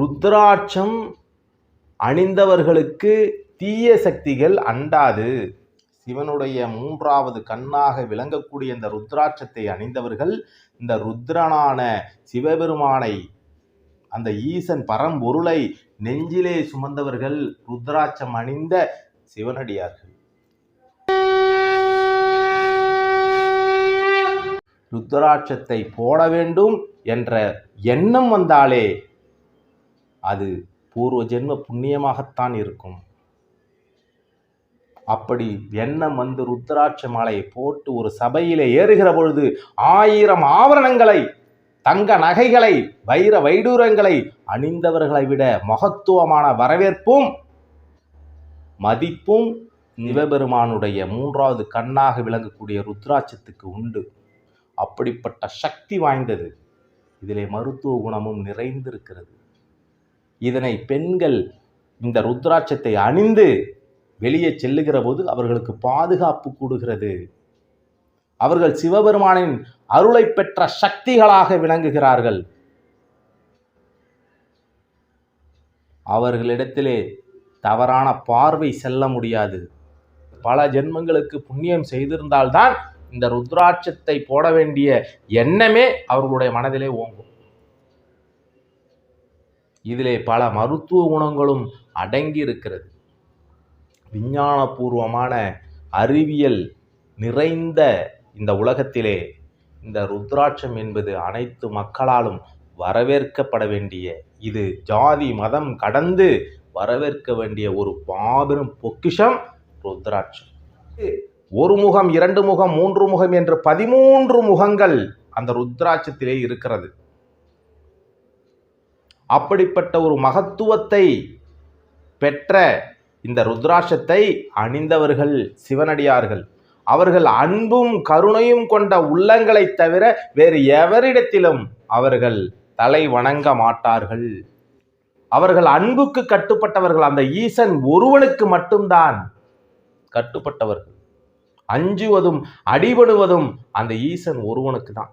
ருத்ராட்சம் அணிந்தவர்களுக்கு தீய சக்திகள் அண்டாது. சிவனுடைய மூன்றாவது கண்ணாக விளங்கக்கூடிய இந்த ருத்ராட்சத்தை அணிந்தவர்கள் இந்த ருத்ரனான சிவபெருமானை அந்த ஈசன் பரம்பொருளை நெஞ்சிலே சுமந்தவர்கள் ருத்ராட்சம் அணிந்த சிவனடியார்கள். ருத்ராட்சத்தை போட வேண்டும் என்ற எண்ணம் வந்தாலே அது பூர்வ ஜென்ம புண்ணியமாகத்தான் இருக்கும். அப்படி எண்ணம் வந்து ருத்ராட்ச மாலையை போட்டு ஒரு சபையிலே ஏறுகிற பொழுது ஆயிரம் ஆவரணங்களை தங்க நகைகளை வைர வைடூரங்களை அணிந்தவர்களை விட மகத்துவமான வரவேற்பும் மதிப்பும் சிவபெருமானுடைய மூன்றாவது கண்ணாக விளங்கக்கூடிய ருத்ராட்சத்துக்கு உண்டு. அப்படிப்பட்ட சக்தி வாய்ந்தது. இதிலே மருத்துவ குணமும் நிறைந்திருக்கிறது. இதனை பெண்கள் இந்த ருத்ராட்சத்தை அணிந்து வெளியே செல்லுகிற போது அவர்களுக்கு பாதுகாப்பு கூடுகிறது. அவர்கள் சிவபெருமானின் அருளை பெற்ற சக்திகளாக விளங்குகிறார்கள். அவர்களிடத்திலே தவறான பார்வை செல்ல முடியாது. பல ஜென்மங்களுக்கு புண்ணியம் செய்திருந்தால்தான் இந்த ருத்ராட்சத்தை போட வேண்டிய எண்ணமே அவர்களுடைய மனதிலே ஓங்கும். இதிலே பல மருத்துவ குணங்களும் அடங்கி இருக்கிறது விஞ்ஞானபூர்வமான அறிவியல் நிறைந்த இந்த உலகத்திலே இந்த ருத்ராட்சம் என்பது அனைத்து மக்களாலும் வரவேற்கப்பட வேண்டிய இது ஜாதி மதம் கடந்து வரவேற்க வேண்டிய ஒரு மாபெரும் பொக்கிஷம் ருத்ராட்சம். ஒரு முகம் இரண்டு முகம் மூன்று முகம் என்று பதிமூன்று முகங்கள் அந்த ருத்ராட்சத்திலே இருக்கிறது. அப்படிப்பட்ட ஒரு மகத்துவத்தை பெற்ற இந்த ருத்ராட்சத்தை அணிந்தவர்கள் சிவனடியார்கள். அவர்கள் அன்பும் கருணையும் கொண்ட உள்ளங்களை தவிர வேறு எவரிடத்திலும் அவர்கள் தலை வணங்க மாட்டார்கள். அவர்கள் அன்புக்கு கட்டுப்பட்டவர்கள். அந்த ஈசன் ஒருவனுக்கு மட்டும்தான் கட்டுப்பட்டவர்கள். அஞ்சுவதும் அடிபடுவதும் அந்த ஈசன் ஒருவனுக்கு தான்